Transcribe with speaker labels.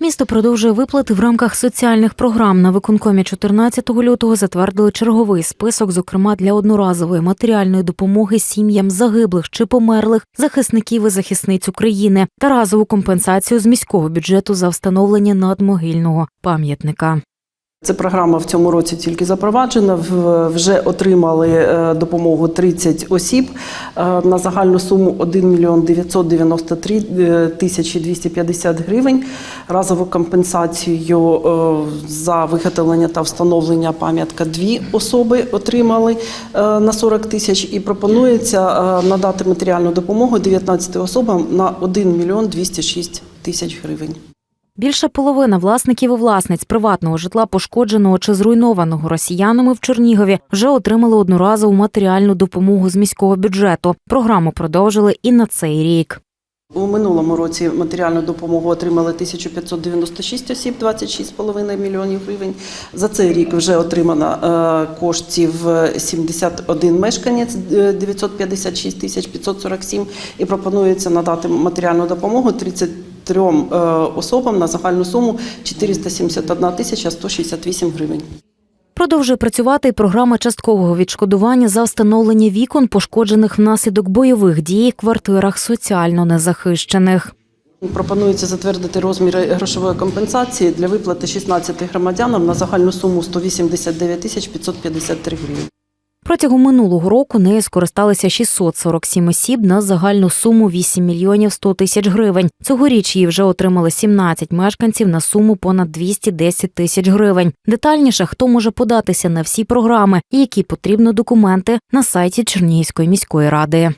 Speaker 1: Місто продовжує виплати в рамках соціальних програм. На виконкомі 14 лютого затвердили черговий список, зокрема для одноразової матеріальної допомоги сім'ям загиблих чи померлих захисників і захисниць України та разову компенсацію з міського бюджету за встановлення надмогильного пам'ятника.
Speaker 2: Ця програма в цьому році тільки запроваджена. Вже отримали е, допомогу 30 осіб е, на загальну суму 1 мільйон 993 е, тисячі 250 гривень. Разову компенсацію за виготовлення та встановлення пам'ятка дві особи отримали на 40 тисяч. І пропонується надати матеріальну допомогу 19 особам на 1 мільйон 206 тисяч гривень.
Speaker 1: Більша половина власників і власниць приватного житла, пошкодженого чи зруйнованого росіянами в Чернігові, вже отримали одноразову матеріальну допомогу з міського бюджету. Програму продовжили і на цей рік.
Speaker 2: У минулому році матеріальну допомогу отримали 1596 осіб, 26,5 мільйонів гривень. За цей рік вже отримано е, коштів 71 мешканець, е, 956 тисяч 547 і пропонується надати матеріальну допомогу 33 е, особам на загальну суму 471 тисяча 168 гривень.
Speaker 1: Продовжує працювати і програма часткового відшкодування за встановлення вікон, пошкоджених внаслідок бойових дій в квартирах соціально незахищених.
Speaker 2: Пропонується затвердити розміри грошової компенсації для виплати 16 громадянам на загальну суму 189 тисяч 553 гривень.
Speaker 1: Протягом минулого року нею скористалися 647 осіб на загальну суму 8 мільйонів 100 тисяч гривень. Цьогоріч її вже отримали 17 мешканців на суму понад 210 тисяч гривень. Детальніше, хто може податися на всі програми і які потрібно документи на сайті Чернігівської міської ради.